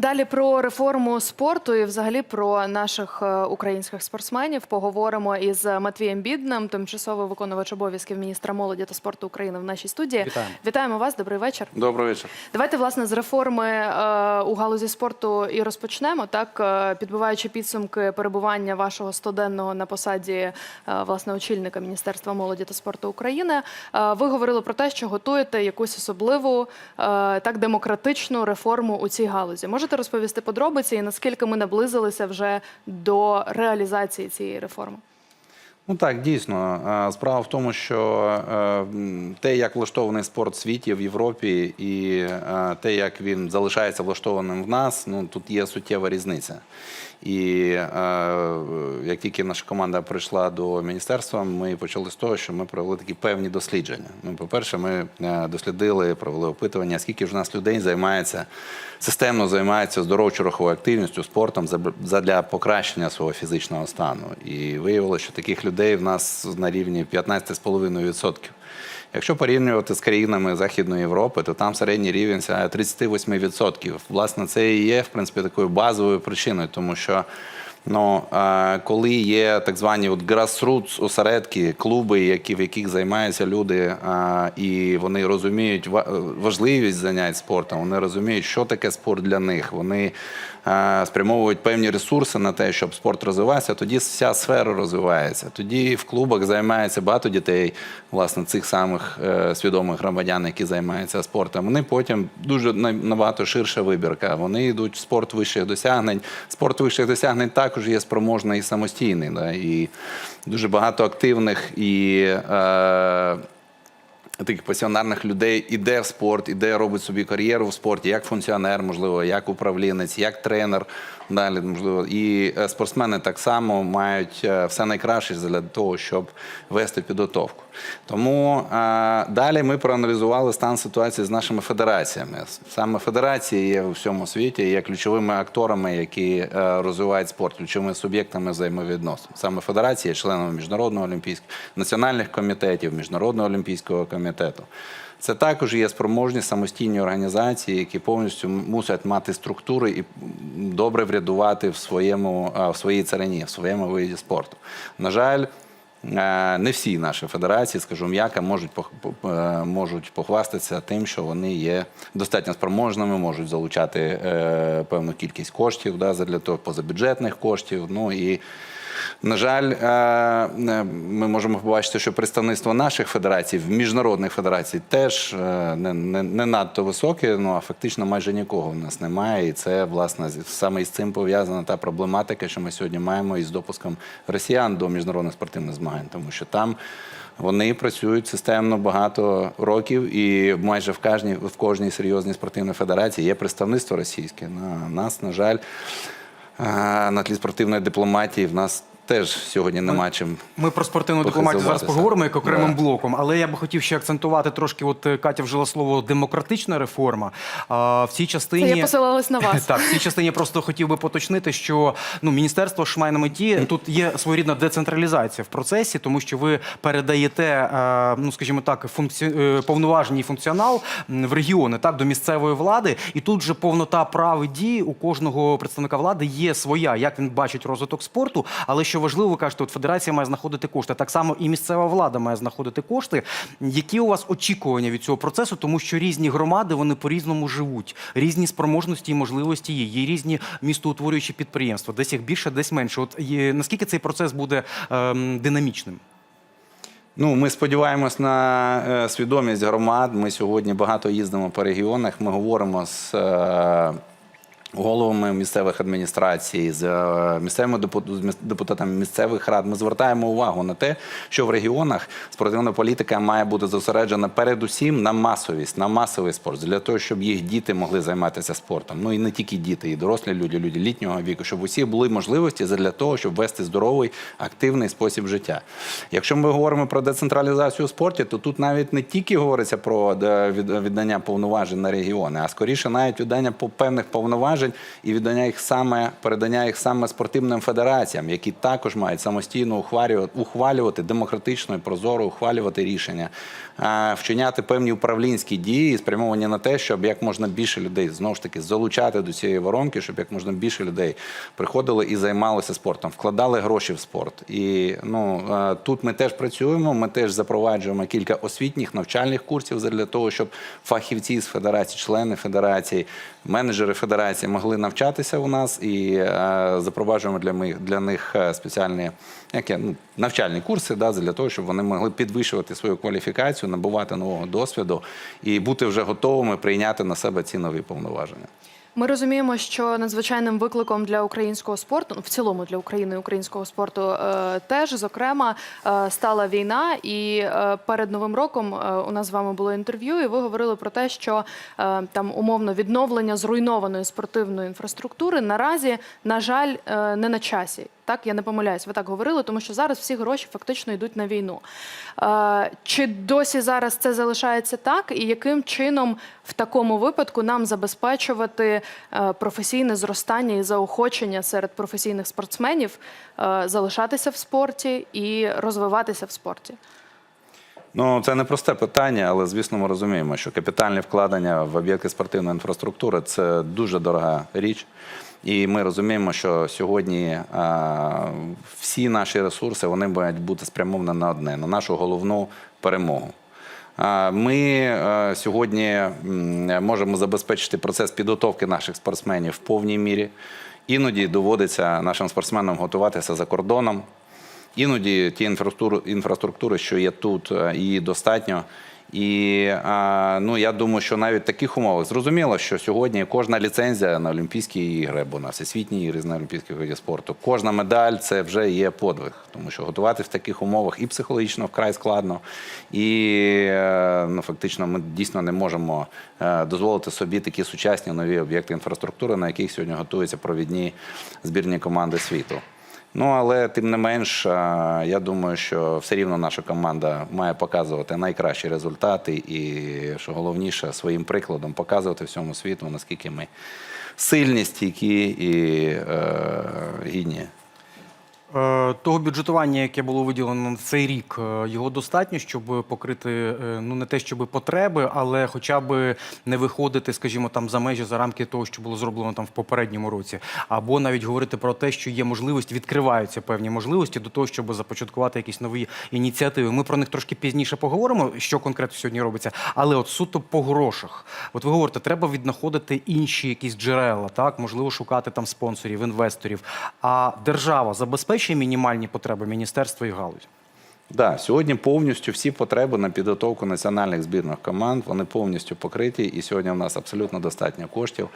Далі про реформу спорту і взагалі про наших е, українських спортсменів поговоримо із Матвієм Бідним, тимчасово виконувач обов'язків міністра молоді та спорту України в нашій студії. Вітаємо. Вітаємо вас. Добрий вечір. Добрий вечір. Давайте власне з реформи е, у галузі спорту і розпочнемо. Так е, підбиваючи підсумки перебування вашого стоденного на посаді е, власне очільника Міністерства молоді та спорту України. Е, ви говорили про те, що готуєте якусь особливу е, так демократичну реформу у цій галузі. Можете розповісти подробиці і наскільки ми наблизилися вже до реалізації цієї реформи? Ну так, дійсно. Справа в тому, що е, те, як влаштований спорт в світі, в Європі, і е, те, як він залишається влаштованим в нас, ну тут є суттєва різниця. І е, як тільки наша команда прийшла до міністерства, ми почали з того, що ми провели такі певні дослідження. Ну, по-перше, ми дослідили, провели опитування, скільки ж у нас людей займається системно займається здоровчо-руховою активністю, спортом за- задля покращення свого фізичного стану. І виявилося, що таких людей в нас на рівні 15,5%. Якщо порівнювати з країнами Західної Європи, то там середній рівень сягає 38%. Власне, це і є в принципі такою базовою причиною, тому що ну, коли є так звані от grassroots осередки, клуби, які, в яких займаються люди, і вони розуміють ва- важливість занять спортом, вони розуміють, що таке спорт для них. Вони спрямовують певні ресурси на те, щоб спорт розвивався, тоді вся сфера розвивається. Тоді в клубах займається багато дітей, власне, цих самих е, свідомих громадян, які займаються спортом. Вони потім дуже на- набагато ширша вибірка. Вони йдуть в спорт вищих досягнень. Спорт вищих досягнень також є спроможний і самостійний. Да? І дуже багато активних і. Е, таких пасіонарних людей іде в спорт, іде робить собі кар'єру в спорті, як функціонер, можливо, як управлінець, як тренер. Далі, можливо, і е, спортсмени так само мають е, все найкраще для того, щоб вести підготовку. Тому е, далі ми проаналізували стан ситуації з нашими федераціями. Саме федерації є у всьому світі, є ключовими акторами, які е, розвивають спорт, ключовими суб'єктами взаємовідносин. Саме федерація є членами міжнародного олімпійського національних комітетів, міжнародного олімпійського комітету. Це також є спроможні самостійні організації, які повністю мусять мати структури і добре врядувати в своєму в своїй царині, в своєму виді спорту. На жаль. Е, Не всі наші федерації, скажу м'яко, можуть е, можуть похвастатися тим, що вони є достатньо спроможними, можуть залучати е, певну кількість коштів да, для того позабюджетних коштів. Ну і на жаль, е, ми можемо побачити, що представництво наших федерацій міжнародних федерацій теж е, не, не, не надто високе, ну а фактично майже нікого в нас немає. І це власне саме із цим пов'язана та проблематика, що ми сьогодні маємо із допуском росіян до міжнародних спортивних змагань, тому що там. Вони працюють системно багато років, і майже в кожній в кожній серйозній спортивній федерації є представництво російське. На нас, на жаль, е, на тлі спортивної дипломатії в нас теж сьогодні нема чим. Ми про спортивну дипломатію зараз поговоримо як окремим Да. блоком, але я би хотів ще акцентувати трошки. От е, Катя вжила слово демократична реформа. А, в цій частині Це я посилалась на вас. Так, в цій частині я просто хотів би поточнити, що ну міністерство ж має на меті тут є своєрідна децентралізація в процесі, тому що ви передаєте, е, ну скажімо так, функці... е, повноваження і функціонал в регіони, так до місцевої влади, і тут же повнота прав і дій у кожного представника влади є своя, як він бачить розвиток спорту. Але що важливо, ви кажете, от федерація має знаходити кошти. Так само і місцева влада має знаходити кошти. Які у вас очікування від цього процесу? Тому що різні громади вони по-різному живуть, різні спроможності і можливості є. Є різні містоутворюючі підприємства, десь їх більше, десь менше. От є, наскільки цей процес буде ем, динамічним? Ну, ми сподіваємось на е, свідомість громад. Ми сьогодні багато їздимо по регіонах. Ми говоримо з е, головами місцевих адміністрацій, з е, місцевими депутатами місцевих рад. Ми звертаємо увагу на те, що в регіонах спортивна політика має бути зосереджена передусім на масовість, на масовий спорт, для того, щоб їх діти могли займатися спортом. Ну і не тільки діти, і дорослі люди, люди літнього віку, щоб усі були можливості для того, щоб вести здоровий, активний спосіб життя. Якщо ми говоримо про децентралізацію у спорті, то тут навіть не тільки говориться про е, віддання повноважень на регіони, а скоріше навіть віддання певних повноважень і віддання їх саме передання їх саме спортивним федераціям, які також мають самостійно ухвалювати, ухвалювати демократично і прозоро ухвалювати рішення, е, вчиняти певні управлінські дії, спрямовані на те, щоб як можна більше людей знову ж таки залучати до цієї воронки, щоб як можна більше людей приходили і займалися спортом, вкладали гроші в спорт. І ну е, тут ми теж працюємо. Ми теж запроваджуємо кілька освітніх навчальних курсів для того, щоб фахівці з федерації, члени федерації, менеджери федерації могли навчатися у нас і е, запроваджуємо для ми для них е, спеціальні яке, ну, навчальні курси, да, для того, щоб вони могли підвищувати свою кваліфікацію, набувати нового досвіду і бути вже готовими прийняти на себе ці нові повноваження. Ми розуміємо, що надзвичайним викликом для українського спорту, ну в цілому для України українського спорту, е, теж зокрема е, стала війна. І е, перед новим роком у нас з вами було інтерв'ю, і ви говорили про те, що там умовно відновлення зруйнованої спортивної інфраструктури наразі, на жаль, не на часі. Так, я не помиляюсь, ви так говорили, тому що зараз всі гроші фактично йдуть на війну. Е, чи досі зараз це залишається так? І яким чином в такому випадку нам забезпечувати е, професійне зростання і заохочення серед професійних спортсменів е, залишатися в спорті і розвиватися в спорті? Ну, це не просте питання, але звісно, ми розуміємо, що капітальні вкладення в об'єкти спортивної інфраструктури це дуже дорога річ. І ми розуміємо, що сьогодні всі наші ресурси вони мають бути спрямовані на одне на нашу головну перемогу. Ми е, сьогодні можемо забезпечити процес підготовки наших спортсменів в повній мірі. Іноді доводиться нашим спортсменам готуватися за кордоном. Іноді ті інфраструктури, що є тут, е, її достатньо. І ну, я думаю, що навіть в таких умовах зрозуміло, що сьогодні кожна ліцензія на Олімпійські ігри або на всесвітні ігри на Олімпійських видів спорту, кожна медаль це вже є подвиг, тому що готувати в таких умовах і психологічно вкрай складно, і е, ну, фактично ми дійсно не можемо е, дозволити собі такі сучасні нові об'єкти інфраструктури, на яких сьогодні готуються провідні збірні команди світу. Ну, але тим не менш, я думаю, що все рівно наша команда має показувати найкращі результати і, що головніше, своїм прикладом показувати всьому світу, наскільки ми сильні, стійкі і е, гідні. Е, Того бюджетування, яке було виділено на цей рік, е, його достатньо, щоб покрити е, ну не те, щоб потреби, але хоча б не виходити, скажімо, там за межі за рамки того, що було зроблено там в попередньому році, або навіть говорити про те, що є можливість, відкриваються певні можливості до того, щоб започаткувати якісь нові ініціативи. Ми про них трошки пізніше поговоримо, що конкретно сьогодні робиться. Але от суто по грошах, от ви говорите, треба віднаходити інші якісь джерела, так можливо, шукати там спонсорів, інвесторів. А держава забезпечує мінімальні потреби міністерства і галузі. Да, сьогодні повністю всі потреби на підготовку національних збірних команд вони повністю покриті. І сьогодні в нас абсолютно достатньо коштів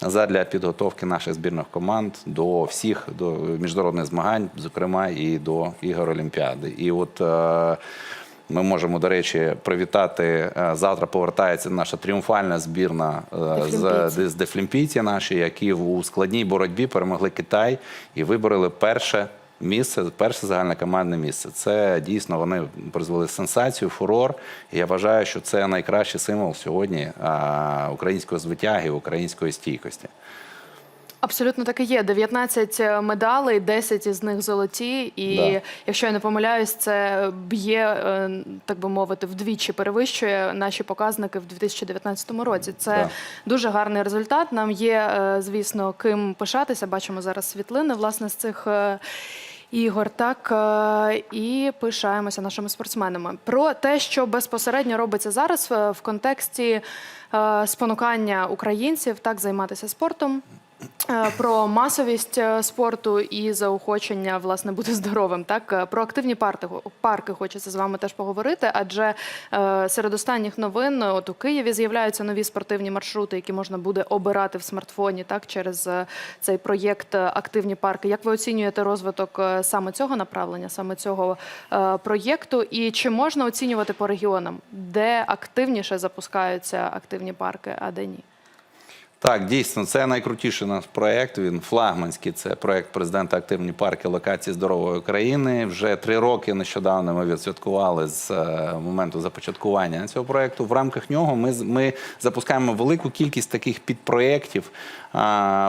задля підготовки наших збірних команд до всіх до міжнародних змагань, зокрема і до ігор Олімпіади. І от е, ми можемо, до речі, привітати. е, Завтра повертається наша тріумфальна збірна е, з дефлімпійці наші, які у складній боротьбі перемогли Китай і вибороли перше місце, перше загальнокомандне місце. Це дійсно вони призвели сенсацію, фурор. І я вважаю, що це найкращий символ сьогодні а, української звитяги, української стійкості. Абсолютно так і є. 19 медалей, 10 із них золоті. І Да. якщо я не помиляюсь, це б'є, е, так би мовити, вдвічі перевищує наші показники в 2019 році. Це Да. дуже гарний результат. Нам є, е, звісно, ким пишатися. Бачимо зараз світлини власне з цих. Ігор, так е, і пишаємося нашими спортсменами. Про те, що безпосередньо робиться зараз е, в контексті е, спонукання українців так займатися спортом. Е, Про масовість е, спорту і заохочення власне бути здоровим. Так Е, про активні парти парки хочеться з вами теж поговорити. Адже серед останніх новин, от у Києві з'являються нові спортивні маршрути, які можна буде обирати в смартфоні, так через цей проєкт Активні парки. Як ви оцінюєте розвиток саме цього направлення, саме цього проєкту? І чи можна оцінювати по регіонам, де активніше запускаються активні парки, а де ні? Так, дійсно, це найкрутіший наш проєкт. Він флагманський. Це проєкт президента Активні парки локації здорової України. Вже три роки нещодавно ми відсвяткували з е, моменту започаткування цього проєкту. В рамках нього ми, ми запускаємо велику кількість таких підпроєктів,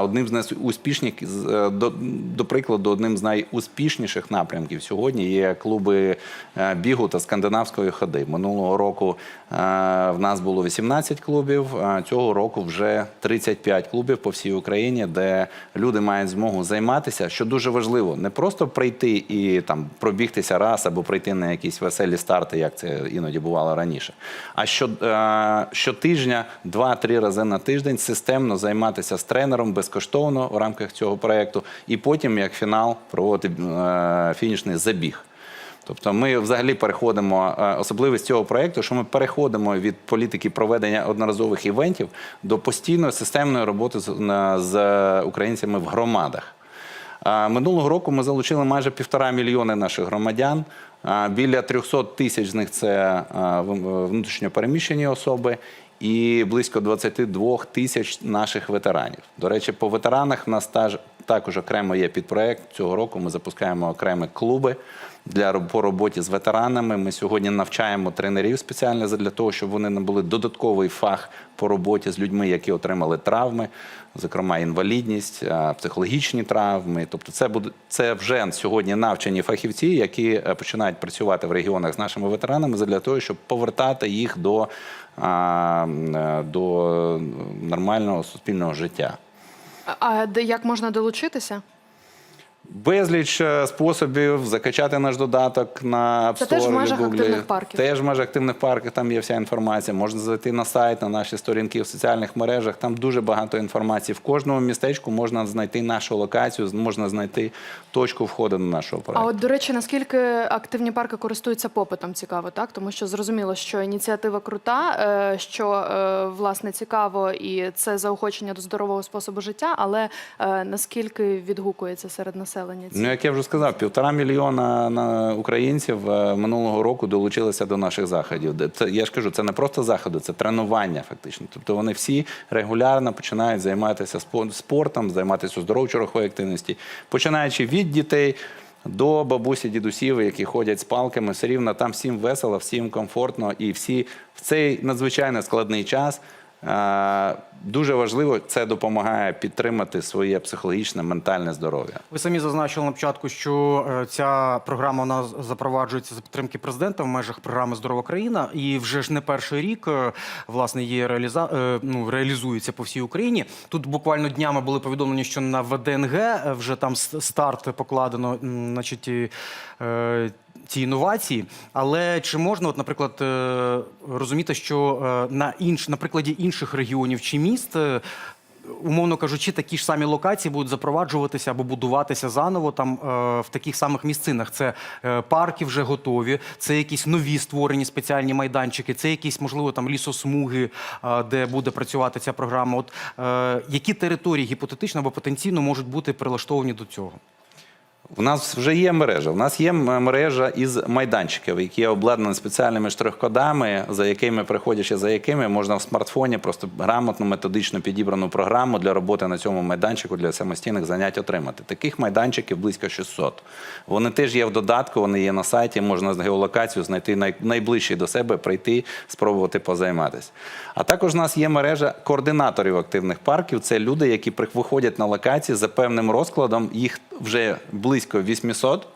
одним з найуспішніших, з- е, до, до прикладу, одним з найуспішніших напрямків сьогодні є клуби е, бігу та скандинавської ходи. Минулого року в нас було 18 клубів, цього року вже 35 клубів по всій Україні, де люди мають змогу займатися, що дуже важливо, не просто прийти і там пробігтися раз або прийти на якісь веселі старти, як це іноді бувало раніше. А що, е, щотижня, два-три рази на тиждень системно займатися з тренером безкоштовно в рамках цього проєкту, і потім, як фінал, проводити е, фінішний забіг. Тобто ми взагалі переходимо, е, особливість цього проєкту, що ми переходимо від політики проведення одноразових івентів до постійної системної роботи з, українцями в громадах. Минулого року ми залучили майже півтора мільйони наших громадян. Біля 300 тисяч з них це а, в- внутрішньо переміщені особи. І близько 22 тисяч наших ветеранів. До речі, по ветеранах в нас також окремо є підпроект. Цього року ми запускаємо окремі клуби для по роботі з ветеранами. Ми сьогодні навчаємо тренерів спеціально для того, щоб вони набули додатковий фах по роботі з людьми, які отримали травми, зокрема інвалідність, психологічні травми. Тобто, це буде це вже сьогодні навчені фахівці, які е, починають працювати в регіонах з нашими ветеранами для того, щоб повертати їх до, е, до нормального суспільного життя. А де як можна долучитися? Безліч е, способів закачати наш додаток на App Це теж в межах Google. активних парків? Теж в межах активних парків, там є вся інформація. Можна зайти на сайт, на наші сторінки в соціальних мережах. Там дуже багато інформації. В кожному містечку можна знайти нашу локацію, можна знайти точку входу на нашого А от до речі, наскільки активні парки користуються попитом, цікаво, так? Тому що зрозуміло, що ініціатива крута, е, що е, власне цікаво, і це заохочення до здорового способу життя. Але наскільки відгукується серед населення? Ці- Ну, як я вже сказав, півтора мільйона на українців е, минулого року долучилися до наших заходів. Це я ж кажу, це не просто заходи, це тренування, фактично. Тобто вони всі регулярно починають займатися спо- спортом, займатися оздоровчо-руховою активності, починаючи від дітей. До бабусі, дідусів, які ходять з палками, все рівно там всім весело, всім комфортно, і всі в цей надзвичайно складний час дуже важливо це допомагає підтримати своє психологічне, ментальне здоров'я. Ви самі зазначили на початку, що е, ця програма нас запроваджується за підтримки президента в межах програми Здорова країна, і вже ж не перший рік е, власне є реаліза... е, ну, реалізується по всій Україні. Тут буквально днями були повідомлені, що на ВДНГ е, вже там старт покладено, значить. Ці інновації, але чи можна, от, наприклад, е, розуміти, що е, на інш, на прикладі інших регіонів чи міст е, умовно кажучи, такі ж самі локації будуть запроваджуватися або будуватися заново там в таких самих місцинах. Це парки вже готові, це якісь нові створені спеціальні майданчики, це якісь, можливо, там лісосмуги, де буде працювати ця програма. От які території гіпотетично або потенційно можуть бути прилаштовані до цього? У нас вже є мережа. У нас є мережа із майданчиків, які обладнані спеціальними штрих-кодами, за якими, приходячи за якими, можна в смартфоні просто грамотно, методично підібрану програму для роботи на цьому майданчику для самостійних занять отримати. Таких майданчиків близько 600. Вони теж є в додатку, вони є на сайті. Можна з геолокацію знайти най- найближчий до себе, прийти, спробувати позайматися. А також у нас є мережа координаторів активних парків. Це люди, які виходять на локації за певним розкладом. Їх вже близько 800.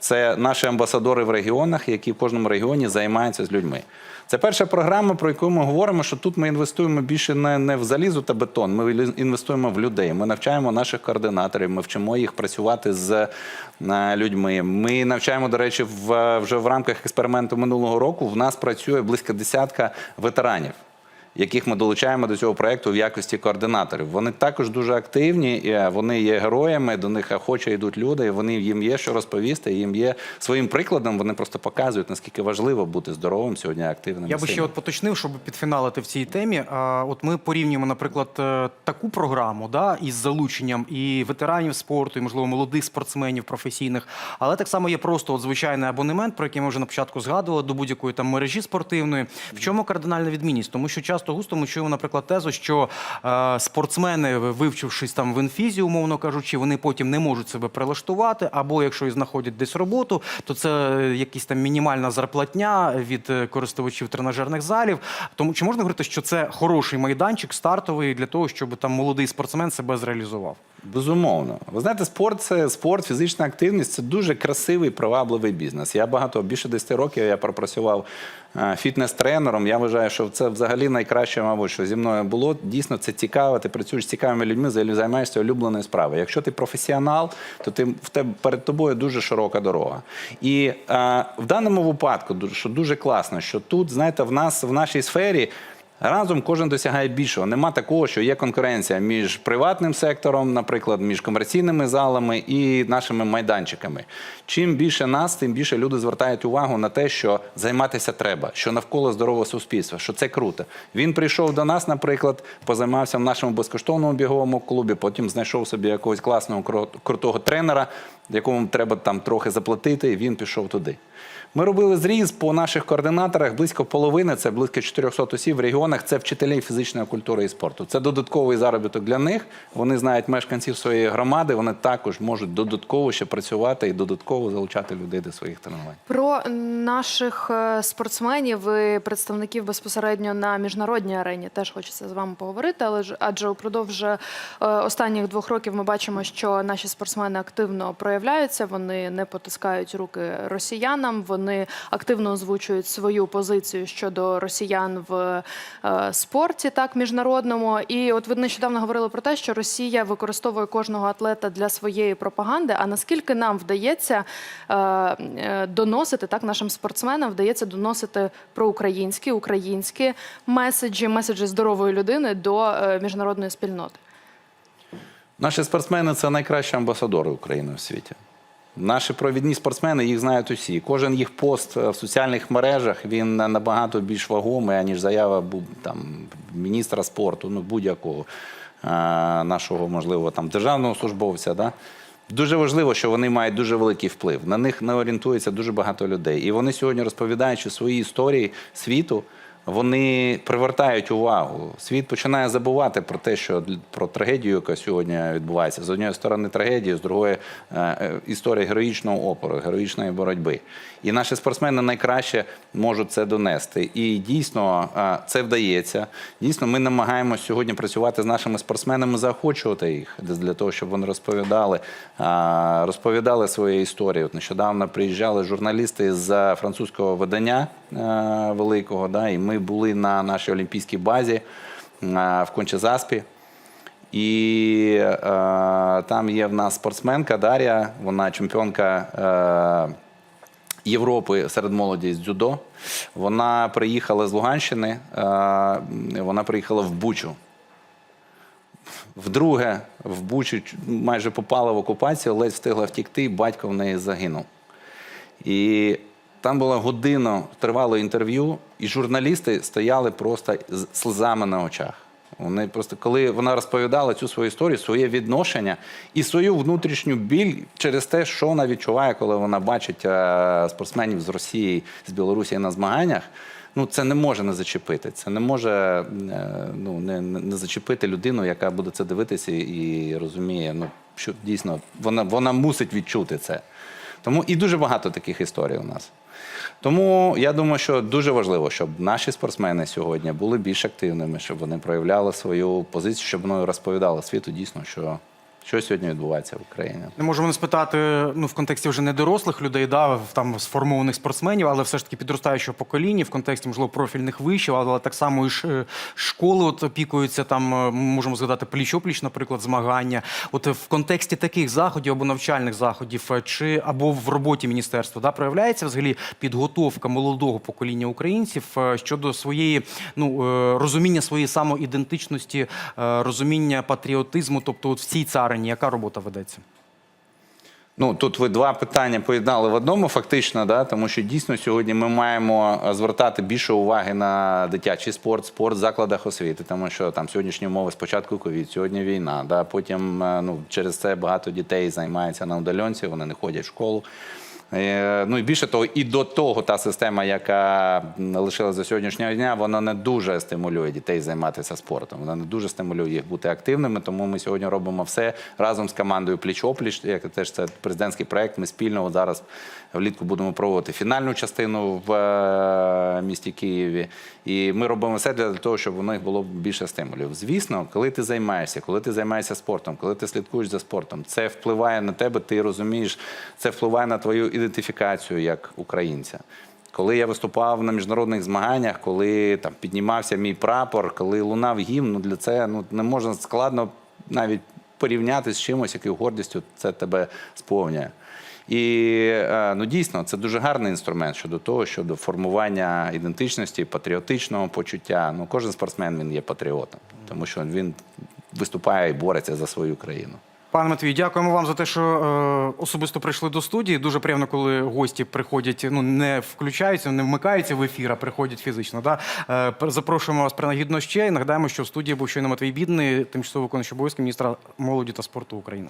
Це наші амбасадори в регіонах, які в кожному регіоні займаються з людьми. Це перша програма, про яку ми говоримо, що тут ми інвестуємо більше не, не в залізо та бетон, ми інвестуємо в людей. Ми навчаємо наших координаторів, ми вчимо їх працювати з е, людьми. Ми навчаємо, до речі, в, вже в рамках експерименту минулого року. В нас працює близько десятка ветеранів яких ми долучаємо до цього проекту в якості координаторів. Вони також дуже активні, е, вони є героями, до них охоче йдуть люди, і вони їм є що розповісти, їм є своїм прикладом. Вони просто показують, наскільки важливо бути здоровим сьогодні активним. Я би ще от поточнив, щоб підфіналити в цій темі. От ми порівнюємо, наприклад, е, таку програму да, із залученням і ветеранів спорту, і можливо молодих спортсменів професійних, але так само є просто от звичайний абонемент, про який ми вже на початку згадували до будь-якої там мережі спортивної. В чому кардинальна відмінність? Тому що часто часто густо ми чуємо, наприклад, тезу, що е, спортсмени, вивчившись там в інфізі, умовно кажучи, вони потім не можуть себе прилаштувати, або якщо і знаходять десь роботу, то це якісь якась там мінімальна зарплатня від е, користувачів тренажерних залів. Тому чи можна говорити, що це хороший майданчик стартовий для того, щоб там молодий спортсмен себе зреалізував? Безумовно. Ви знаєте, спорт це спорт, фізична активність це дуже красивий, привабливий бізнес. Я багато більше 10 років я пропрацював е, фітнес-тренером. Я вважаю, що це взагалі найкраще, мабуть, що зі мною було. Дійсно, це цікаво. Ти працюєш з цікавими людьми, займаєшся улюбленою справою. Якщо ти професіонал, то ти в тебе перед тобою дуже широка дорога. І е, в даному випадку, що дуже класно, що тут, знаєте, в нас в нашій сфері. Разом кожен досягає більшого. Нема такого, що є конкуренція між приватним сектором, наприклад, між комерційними залами і нашими майданчиками. Чим більше нас, тим більше люди звертають увагу на те, що займатися треба, що навколо здорового суспільства, що це круто. Він прийшов до нас, наприклад, позаймався в нашому безкоштовному біговому клубі, потім знайшов собі якогось класного крутого тренера, якому треба там трохи заплатити, і він пішов туди. Ми робили зріз по наших координаторах. Близько половини, це близько 400 осіб в регіонах. Це вчителі фізичної культури і спорту. Це додатковий заробіток для них. Вони знають мешканців своєї громади. Вони також можуть додатково ще працювати і додатково залучати людей до своїх тренувань. Про наших е, спортсменів і представників безпосередньо на міжнародній арені теж хочеться з вами поговорити, але ж адже упродовж е, останніх двох років ми бачимо, що наші спортсмени активно проявляються, вони не потискають руки росіянам, вони активно озвучують свою позицію щодо росіян в е, спорті, так міжнародному. І от ви нещодавно говорили про те, що Росія використовує кожного атлета для своєї пропаганди. А наскільки нам вдається е, е, доносити так нашим спортсменам, вдається доносити про українські, українські меседжі, меседжі здорової людини до міжнародної спільноти? Наші спортсмени це найкращі амбасадори України в світі. Наші провідні спортсмени їх знають усі. Кожен їх пост е, в соціальних мережах він набагато більш вагомий, аніж заява там, міністра спорту, ну будь-якого е, нашого, можливо, там державного службовця. Да? Дуже важливо, що вони мають дуже великий вплив. На них не орієнтується дуже багато людей. І вони сьогодні, розповідаючи свої історії світу, вони привертають увагу. Світ починає забувати про те, що про трагедію, яка сьогодні відбувається. З однієї сторони трагедію, з другої е, е, історія героїчного опору, героїчної боротьби. І наші спортсмени найкраще можуть це донести. І дійсно е, це вдається. Дійсно, ми намагаємося сьогодні працювати з нашими спортсменами, заохочувати їх для того, щоб вони розповідали, розповідали свої історії. От нещодавно приїжджали журналісти з французького видання великого, да, і ми були на нашій олімпійській базі е, в Кончезаспі. І е, там є в нас спортсменка Дар'я, вона чемпіонка е, Європи серед молоді з дзюдо. Вона приїхала з Луганщини, е, вона приїхала в Бучу. Вдруге в Бучу майже попала в окупацію, ледь встигла втікти, і батько в неї загинув. І там було годину тривало інтерв'ю, і журналісти стояли просто з сльозами на очах. Вони просто, коли вона розповідала цю свою історію, своє відношення і свою внутрішню біль через те, що вона відчуває, коли вона бачить е, спортсменів з Росії, з Білорусі на змаганнях. Ну, це не може не зачепити. Це не може е, ну, не не зачепити людину, яка буде це дивитися і розуміє, ну, що дійсно вона, вона мусить відчути це. Тому і дуже багато таких історій у нас. Тому я думаю, що дуже важливо, щоб наші спортсмени сьогодні були більш активними, щоб вони проявляли свою позицію, щоб вони розповідали світу дійсно, що, що сьогодні відбувається в Україні. Не можемо не спитати ну в контексті вже не дорослих людей, да там сформованих спортсменів, але все ж таки підростаючого покоління, в контексті можливо профільних вишів, але так само і ш- школи от опікуються там. е, Можемо згадати пліч-опліч, наприклад, змагання. От е, в контексті таких заходів або навчальних заходів, е, чи або в роботі міністерства, да проявляється взагалі підготовка молодого покоління українців е, щодо своєї ну е, розуміння своєї самоідентичності, е, розуміння патріотизму, тобто от в цій царині, яка робота ведеться? Ну тут ви два питання поєднали в одному, фактично, да, тому що дійсно сьогодні ми маємо е, звертати більше уваги на дитячий спорт, спорт в закладах освіти, тому що там сьогоднішні умови спочатку ковід, сьогодні війна. Да, потім е, ну через це багато дітей займаються на удаленці, вони не ходять в школу. Е, Ну і більше того, і до того та система, яка м, лишилась до сьогоднішнього дня, вона не дуже стимулює дітей займатися спортом. Вона не дуже стимулює їх бути активними. Тому ми сьогодні робимо все разом з командою пліч-опліч. Як теж це президентський проект. Ми спільно зараз влітку будемо проводити фінальну частину в е, місті Києві. І ми робимо все для того, щоб у них було більше стимулів. Звісно, коли ти займаєшся, коли ти займаєшся спортом, коли ти слідкуєш за спортом, це впливає на тебе, ти розумієш, це впливає на твою ідентифікацію як українця. Коли я виступав на міжнародних змаганнях, коли там піднімався мій прапор, коли лунав гімн, ну для це ну не можна складно навіть порівняти з чимось, якою гордістю це тебе сповнює. І е, ну дійсно це дуже гарний інструмент щодо того, щодо формування ідентичності, патріотичного почуття. Ну кожен спортсмен він є патріотом, тому що він виступає і бореться за свою країну. Пане Матвій, дякуємо вам за те, що е, особисто прийшли до студії. Дуже приємно, коли гості приходять, ну не включаються, не вмикаються в ефір, а приходять фізично. Да? Е, запрошуємо вас принагідно ще і нагадаємо, що в студії був щойно Матвій Бідний, тимчасово виконуючий обов'язки міністра молоді та спорту України.